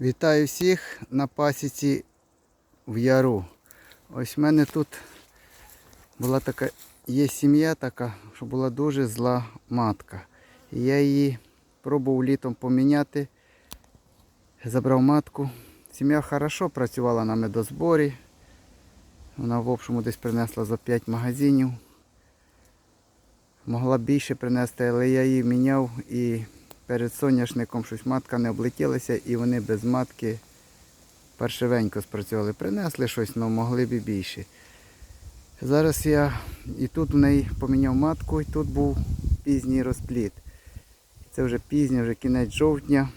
Вітаю всіх на пасіці в яру. Ось в мене тут була така, є сім'я така, що була дуже зла матка. Я її пробував літом поміняти. Забрав матку. Сім'я хорошо працювала на медозборі. Вона в общому десь принесла за 5 магазинів. Могла більше принести, але я її міняв і перед соняшником щось матка не облетілася і вони без матки паршивенько спрацювали. Принесли щось, але могли б і більше. Зараз я і тут в неї поміняв матку, і тут був пізній розпліт. Це вже пізнє, вже кінець жовтня.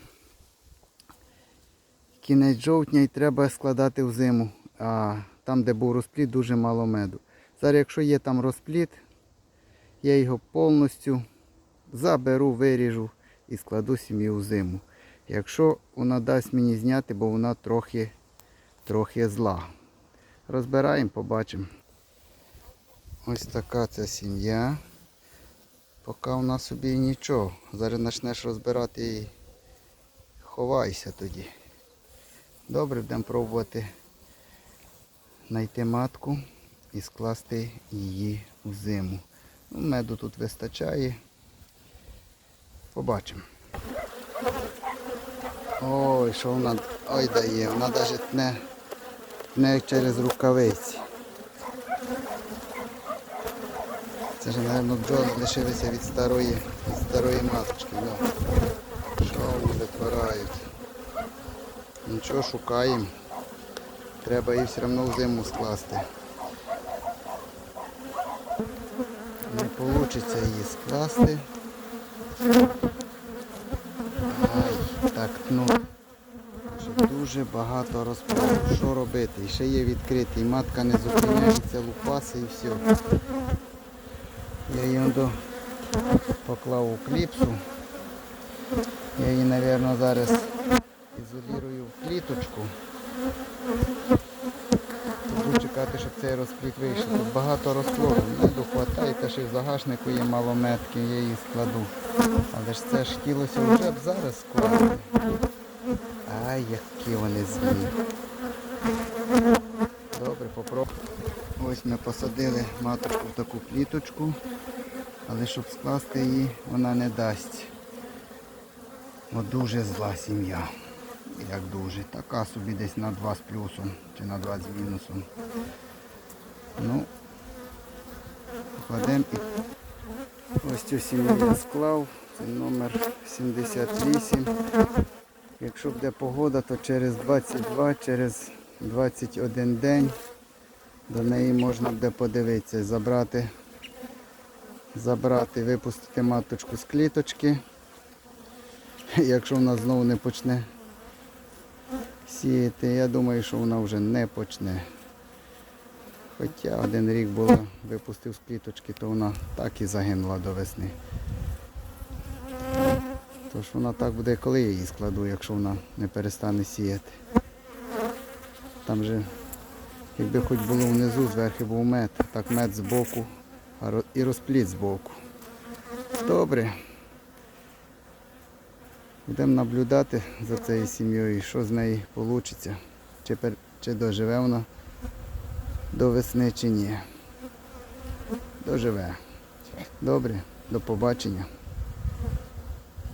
Кінець жовтня і треба складати в зиму. А там, де був розпліт, дуже мало меду. Зараз, якщо є там розпліт, я його повністю заберу, виріжу і складу сім'ю зиму. Якщо вона дасть мені зняти, бо вона трохи, трохи зла. Розбираємо, побачимо. Ось така ця сім'я. Поки в нас собі нічого. Зараз почнеш розбирати і ховайся тоді. Добре, будемо пробувати знайти матку і скласти її в зиму. Ну, меду тут вистачає. Побачимо. Ой, що вона ой дає, вона навіть не, не через рукавиці. Це ж, мабуть, бджоли лишилися від старої, від старої маточки. Да. Що вони витворають? Нічого шукаємо. Треба її все одно в зиму скласти. Не вийде її скласти. Так, ну. Дуже багато розправ. Що робити? І ще є відкритий. Матка не зупиняється, лупаси і все. Я її до поклав у кліпсу. Я її, мабуть, зараз ізолірую в кліточку. Буду чекати, щоб цей розпліт вийшов. Тут багато розплоду. Меду хватає, та ще в загашнику є мало метки, я її складу. Але ж це ж хотілося вже б зараз скласти. Які вони злі. Добре, попробуй. Ось ми посадили маточку в таку кліточку, але щоб скласти її, вона не дасть. Бо дуже зла сім'я. Як дуже. Така собі десь на 2 з плюсом чи на 2 з мінусом. Ну, покладемо і ось цю сім'ю я склав. Це номер 78. Якщо буде погода, то через 22, через 21 день до неї можна буде подивитися, забрати, забрати, випустити маточку з кліточки. Якщо вона знову не почне сіяти, я думаю, що вона вже не почне. Хоча один рік було, випустив з кліточки, то вона так і загинула до весни. Тож вона так буде, коли я її складу, якщо вона не перестане сіяти. Там же, якби хоч було внизу, зверху був мед, так мед збоку а ро- і розпліт збоку. Добре. Будемо наблюдати за цією сім'єю, що з неї вийде. Чи, чи доживе вона до весни чи ні. Доживе. Добре, до побачення.